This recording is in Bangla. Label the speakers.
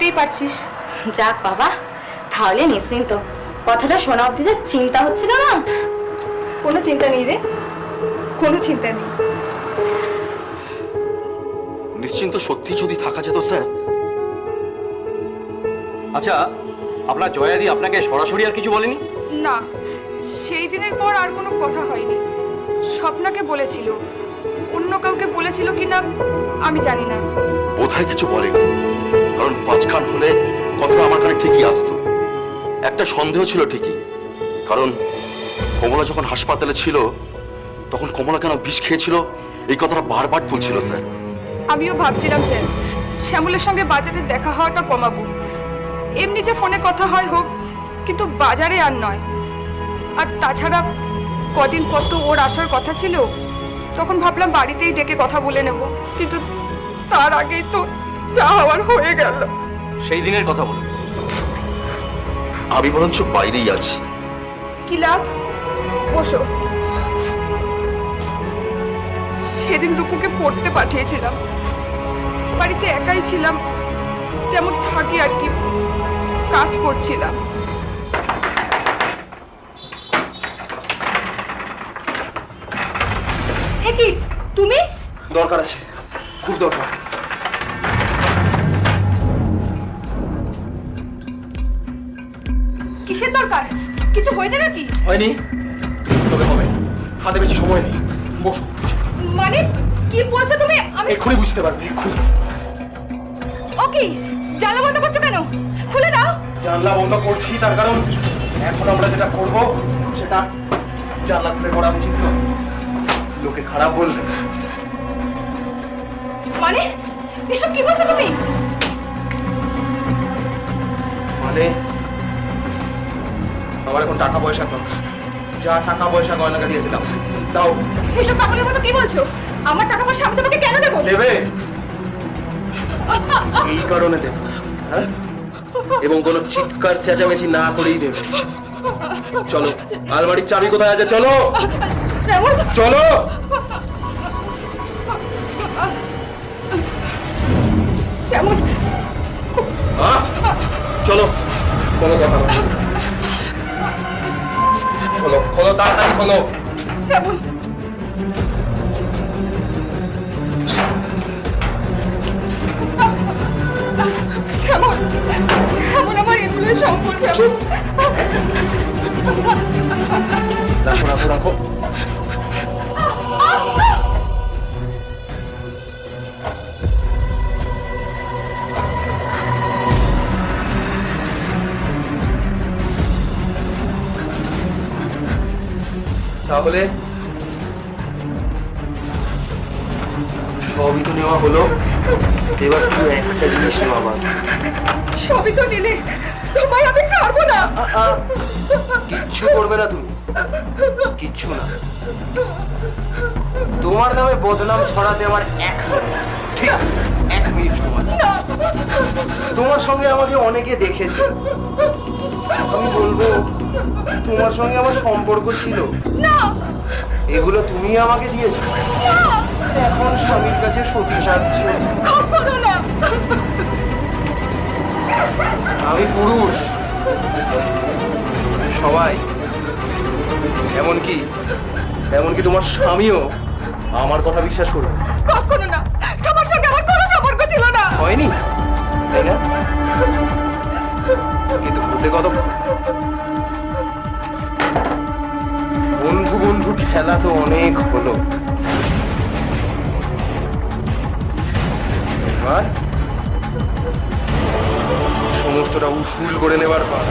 Speaker 1: বুঝতেই পারছিস।
Speaker 2: যাক বাবা তাহলে নিশ্চিন্ত। কথাটা শোনা অব্দি যে চিন্তা হচ্ছিল না
Speaker 1: কোনো চিন্তা নেই রে। কোনো চিন্তা নেই।
Speaker 3: নিশ্চিন্ত সত্যি যদি থাকা যেত স্যার।
Speaker 4: আচ্ছা আপনার জয়াদি আপনাকে সরাসরি আর কিছু বলেনি?
Speaker 1: না সেই দিনের পর আর কোনো কথা হয়নি। স্বপ্নাকে বলেছিল। অন্য কাউকে বলেছিল কি না আমি জানি না।
Speaker 3: বোধহয় কিছু বলেনি। কারণ পাঁচখান হলে কথাটা আমার কানে ঠিকই আসতো। একটা সন্দেহ ছিল ঠিকই, কারণ কমলা যখন হাসপাতালে ছিল, তখন কমলা কেন বিষ খেয়েছিল? এই কথাটা বারবার তুলছিল, স্যার।
Speaker 1: আমিও ভাবছিলাম, স্যার, শ্যামলের সঙ্গে বাজারে দেখা হওয়াটা কমাবো। এমনি যে ফোনে কথা হয় হোক, কিন্তু বাজারে আর নয়। আর তাছাড়া কদিন পর তো ওর আসার কথা ছিল, তখন ভাবলাম বাড়িতেই ডেকে কথা বলে নেব। কিন্তু তার আগেই তো যা হওয়ার হয়ে গেল।
Speaker 4: সেই দিনের কথা বলুন
Speaker 3: আমি বরঞ্চ বাইরেই আছি।
Speaker 1: কি লাভ? বসো। সেদিন রূপুকে পড়তে পাঠিয়েছিলাম। বাড়িতে একাই ছিলাম যেমন থাকি আর কি কাজ করছিলাম। তুমি?
Speaker 4: দরকার আছে খুব দরকার।
Speaker 1: কিসের দরকার? কিছু হয়েছে নাকি?
Speaker 4: হয়নি। তবে হবে। হাতে বেশি সময় নেই। বসো।
Speaker 1: মানে? কি বলছো তুমি? আমি
Speaker 4: এক্ষুনি বুঝতে পারবে এক্ষুনি।
Speaker 1: ওকে জানা বন্ধ করছ কেন? খুলে দাও।
Speaker 4: জানলা বন্ধ করছি তার কারণ এখন আমরা যেটা করব সেটা জানলা খুলে করা উচিত নয়। লোকে খারাপ বলবে।
Speaker 1: মানে? এসব কি বলছো তুমি?
Speaker 4: মানে? আমার এখন টাকা পয়সা তো। যা টাকা পয়সা গয়নাকা দিয়েছিলাম দাও।
Speaker 1: এসব পাগলের মতো কি বলছো? আমার টাকা পয়সা আমি তোমাকে কেন দেবো?
Speaker 4: দেবে। এই কারণে দেবে হ্যাঁ? এবং কোনো চিৎকার চেঁচামেচি না করেই দেবে। চলো আলমারির চাবি কোথায় আছে? চলো! চলো! চলো কোনো কথা খোলো তাড়াতাড়ি খোলো
Speaker 1: শ্যামল। শ্যামল আমার এগুলো সম্পর্ক
Speaker 4: চুপ। রাখো রাখো রাখো। তাহলে সবই তো নেওয়া হলো। এবার শুধু একটা জিনিস নেওয়া বাকি।
Speaker 1: সবই তো নিলে। তোমায় আমি ছাড়বো না।
Speaker 4: কিচ্ছু করবে না তুমি। কিচ্ছু না। তোমার নামে বদনাম ছড়াতে আমার এক মিনিট। ঠিক এক মিনিট সময়। তোমার সঙ্গে আমাকে অনেকে দেখেছে। আমি তোমার সঙ্গে আমার সম্পর্ক ছিল।
Speaker 1: না।
Speaker 4: এগুলো তুমি আমাকে দিয়েছ। এখন স্বামীর কাছে সতী
Speaker 1: না।
Speaker 4: আমি পুরুষ। সবাই। এমনকি এমনকি তোমার স্বামীও আমার কথা বিশ্বাস করবে
Speaker 1: কখনো না। তোমার সঙ্গে আমার কোনো সম্পর্ক ছিল না।
Speaker 4: হয়নি তাই না? কিন্তু হতে কত খেলা তো অনেক হলো। সমস্তটা উসুল করে নেবার পর